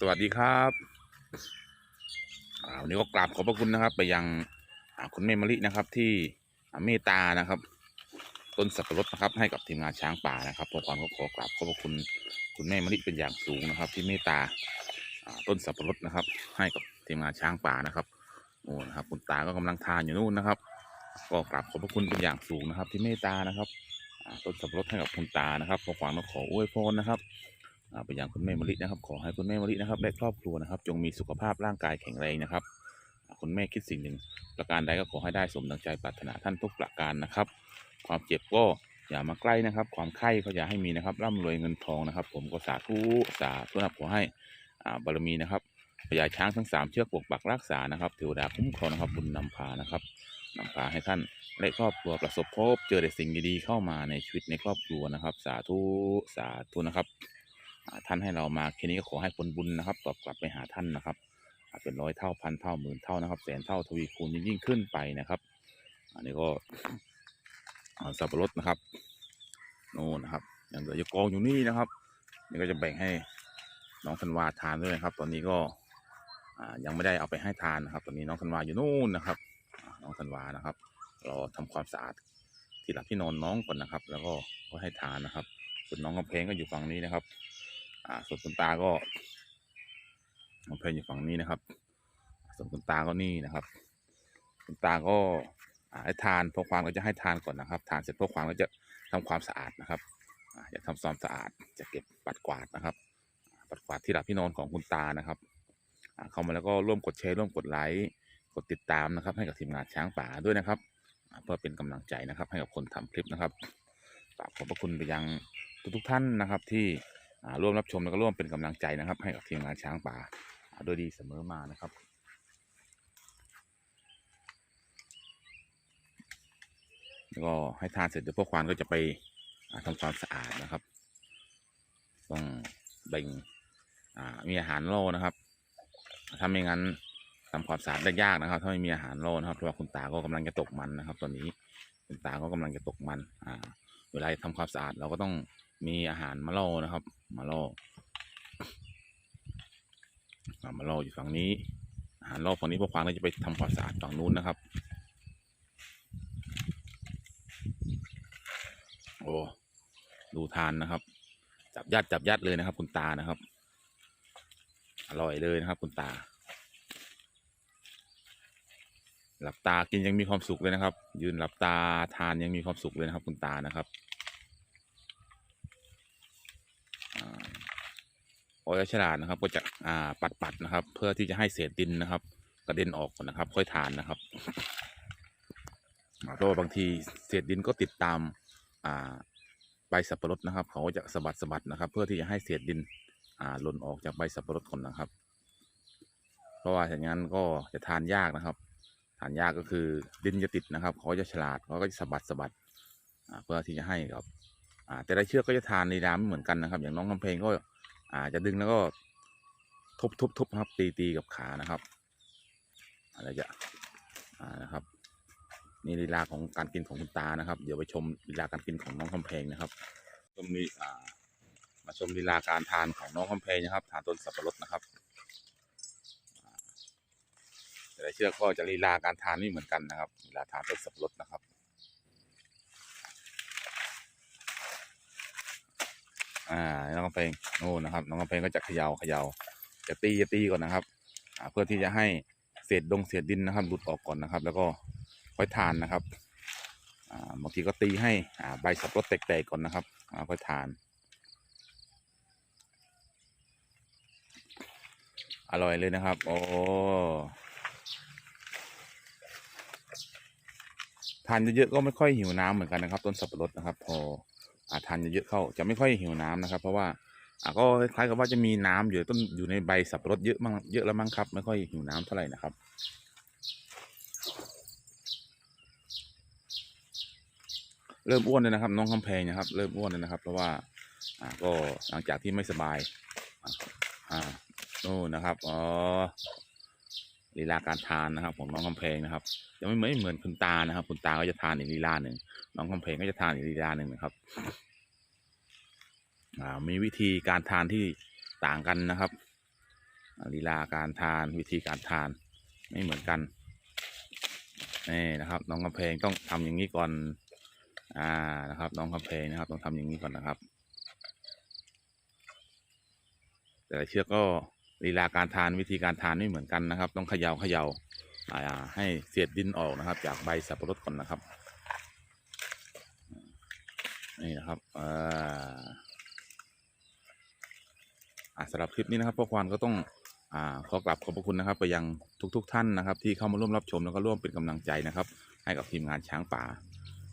สวัสดีครับวันนี้ก็กราบขอบพระคุณนะครับ ไปยังคุณแม่มะลินะครับ ที่เมตตานะครับ ต้นสับปะรดนะครับ ให้กับทีมงานช้างป่านะครับพวกความก็ขอกราบขอบพระคุณคุณแม่มะลิเป็นอย่างสูงนะครับ ที่เมตตาต้นสับปะรดนะครับ ให้กับทีมงานช้างป่านะครับโอ้นะครับ คุณตาก็กำลังทานอยู่นู่นนะครับ ก็กราบขอบพระคุณเป็นอย่างสูงนะครับ ที่เมตตานะครับต้นสับปะรดให้กับคุณตานะครับขอความก็ขออวยพรนะครับ ไปยังคุณแม่มะลินะครับ ขอให้คุณแม่มะลินะครับและครอบครัวนะครับ จงมีสุขภาพร่างกายแข็งแรงนะครับ คุณแม่คิดสิ่งหนึ่ง ประการใดก็ขอให้ได้สมดังใจปรารถนาท่านทุกประการนะครับ ความเจ็บก็อย่ามาใกล้นะครับ ความไข้ก็อย่าให้มีนะครับร่ำรวยเงินทองนะครับ ผมก็สาธุสาธุนะครับขอให้อาบารมีนะครับพญาช้างทั้งสามเชือกปกปักรักษานะครับเทวดาคุ้มครองนะครับบุญนำพานะครับนำพาให้ท่านและครอบครัวประสบพบเจอแต่สิ่งดีๆเข้ามาในชีวิตในครอบครัวนะครับ สาธุสาธุนะครับ ท่านให้เรามาแค่นี้ก็ขอให้ผลบุญนะครับ ตอบกลับไปหาท่านนะครับเป็นร้อยเท่าพันเท่าหมื่นเท่านะครับแสนเท่าทวีคูณยิ่งขึ้นไปนะครับ อันนี้ก็สับปะรดนะครับโน่นนะครับยังเหลืออยู่กองอยู่นี่นะครับนี่ก็จะแบ่งให้น้องธันวาทานด้วยนะครับ ตอนนี้ก็ยังไม่ได้เอาไปให้ทานนะครับ ตอนนี้น้องธันวาอยู่นู่นนะครับน้องธันวานะครับรอทำความสะอาดที่หลับที่นอนน้องก่อนนะครับ แล้วก็ก็ให้ทานนะครับส่วนน้องกำเพงก็อยู่ฝั่งนี้นะครับ อ่าส่วนคุณตาก็น้องเพลงอยู่ฝั่งนี้นะครับ ส่วนคุณตาก็นี่นะครับ คุณตาก็าให้ทานพวกความก็จะให้ทานก่อนนะครับ ทานเสร็จพวกความก็จะทำความสะอาดนะครับอ่าจะทำความสะอาดจะเก็บปัดกวาดนะครับ ปัดกวาดที่หลับที่นอนของคุณตานะครับเข้ามาแล้วก็ร่วมกดแชร์ร่วมกดไลค์กดติดตามนะครับ ให้กับทีมงานช้างป่าด้วยนะครับเพื่อเป็นกำลังใจนะครับ ให้กับคนทำคลิปนะครับกราบขอบพระคุณไปยังทุกๆท่านนะครับที่ ร่วมรับชมแล้วก็ร่วมเป็นกำลังใจนะครับ ให้กับทีมงานช้างป่าอ่าโดยดีเสมอมานะครับแล้วก็ให้ทานเสร็จเดี๋ยวพวกควานก็จะไปอ่าทำความสะอาดนะครับ ต้องแบ่งอ่ามีอาหารโล่นะครับ ถ้าไม่งั้นทำความสะอาดได้ยากนะครับ ถ้าไม่มีอาหารโล่นะครับเพราะว่าคุณตาก็กำลังจะตกมันนะครับ ตอนนี้คุณตาก็กำลังจะตกมัน อ่า เวลาทำความสะอาดเราก็ต้องมีอาหารมาล่อนะครับ มาล่ออ่ามาล่ออยู่ฝั่งนี้อาหารล่อฝั่งนี้พวกควางก็จะไปทำความสะอาดฝั่งนู้นนะครับ โอ้ดูทานนะครับ จับยัดจับยัดเลยนะครับ คุณตานะครับ อร่อยเลยนะครับ คุณตา หลับตากินยังมีความสุขเลยนะครับ ยืนหลับตาทานยังมีความสุขเลยนะครับ คุณตานะครับ อ่า พอจะฉลาดนะครับ ก็จะอ่าปัดปัดๆนะครับ เพื่อที่จะให้เศษดินนะครับ กระเด็นออกก่อนนะครับ ค่อยทานนะครับเพราะว่าบางทีเศษดินก็ติดตามอ่าใบสับปะรดนะครับ เขาจะสะบัดสะบัดนะครับ เพื่อที่จะให้เศษดินอ่าหล่นออกจากใบสับปะรดก่อนนะครับ เพราะว่าอย่างนั้นก็จะทานยากนะครับ ทานยากก็คือดินจะติดนะครับ เขาจะฉลาดเขาก็จะสะบัดสะบัดเพื่อที่จะให้ครับแต่ละเชือกก็จะทานในรามไม่เหมือนกันนะครับ อย่างน้องคำเพลงก็ อ่าจะดึงแล้วก็ทุบทุบทุบครับตีตีกับขานะครับอะไรจะอ่านะครับ นี่ลีลาของการกินของคุณตานะครับ เดี๋ยวไปชมลีลาการกินของน้องคำเพลงนะครับชมลีอ่ามาชมลีลาการทานของน้องคำเพลงนะครับ ทานต้นสับปะรดนะครับแต่ละเชือกก็จะลีลาการทานไม่เหมือนกันนะครับลีลาทานต้นสับปะรดนะครับ อ่าน้องกำเพลงโน่นนะครับ น้องกำเพลงก็จะเขยา่าเขย่าจะตีจะตีก่อนนะครับ อ่า เพื่อที่จะให้เศษดงเศษดินนะครับหลุดออกก่อนนะครับ แล้วก็ค่อยทานนะครับ อ่าบางทีก็ตีให้อ่าใบสับปะรดแตกๆก่อนนะครับ อ่าค่อยทาน อร่อยเลยนะครับ โอ้ทานเยอะๆก็ไม่ค่อยหิวน้ำเหมือนกันนะครับ ต้นสับปะรดนะครับ พอ ทานเยอะเข้าจะไม่ค่อยหิวน้ำนะครับ เพราะว่าอก็คล้ายๆกับว่าจะมีน้ำอยู่ต้นอยู่ในใบสับปะรดเยอะมั่งเยอะแล้วมั้งครับ ไม่ค่อยหิวน้ำเท่าไหร่นะครับเริ่มอ้วนเลยนะครับ น้องคำแพงนะครับ เริ่มอ้วนเลยนะครับ เพราะว่าอ่าก็หลังจากที่ไม่สบายอ่าอ่าโน่นนะครับอ๋อ ลีลาการทานนะครับของน้องคำแพงนะครับยังไม่เหมือนคุณตานะครับ คุณตาก็จะทานอีกลีลาหนึ่งน้องคำเพลงก็จะทานอีกลีลาหนึ่งนะครับมีวิธีการทานที่ต่างกันนะครับลีลาการทานวิธีการทานไม่เหมือนกันนี่นะครับ น้องกำแพงต้องทำอย่างนี้ก่อนอ่านะครับ น้องกำแพงนะครับ ต้องทำอย่างนี้ก่อนนะครับ แต่ละเชือกก็ ลีลาการทานวิธีการทานไม่เหมือนกันนะครับ ต้องเขย่าเขย่าอ่าให้เศษดินออกนะครับ จากใบสับปะรดก่อนนะครับนี่นะครับอ่าสำหรับคลิปนี้นะครับพ่อควานก็ต้องอ่าขอกราบขอบพระคุณนะครับ ไปยังทุกๆท่านนะครับ ที่เข้ามาร่วมรับชมแล้วก็ร่วมเป็นกำลังใจนะครับ ให้กับทีมงานช้างป่า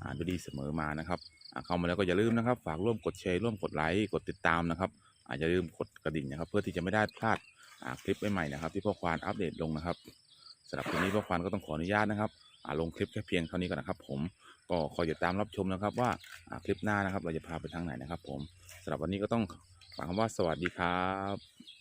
อ่าดูดีเสมอมานะครับเข้ามาแล้วก็อย่าลืมนะครับ ฝากร่วมกดแชร์ร่วมกดไลค์กดติดตามนะครับอาจจะลืมกดกระดิ่งนะครับ เพื่อที่จะไม่ได้พลาด คลิปใหม่ๆนะครับ ที่พ่อควานอัปเดตลงนะครับสำหรับคลิปนี้พ่อควานก็ต้องขออนุญาตนะครับลงคลิปแค่เพียงเท่านี้ก่อนนะครับ ผมก็คอยติดตามรับชมนะครับ ว่าคลิปหน้านะครับ เราจะพาไปทางไหนนะครับ ผมสำหรับวันนี้ก็ต้องฝากคำว่าสวัสดีครับ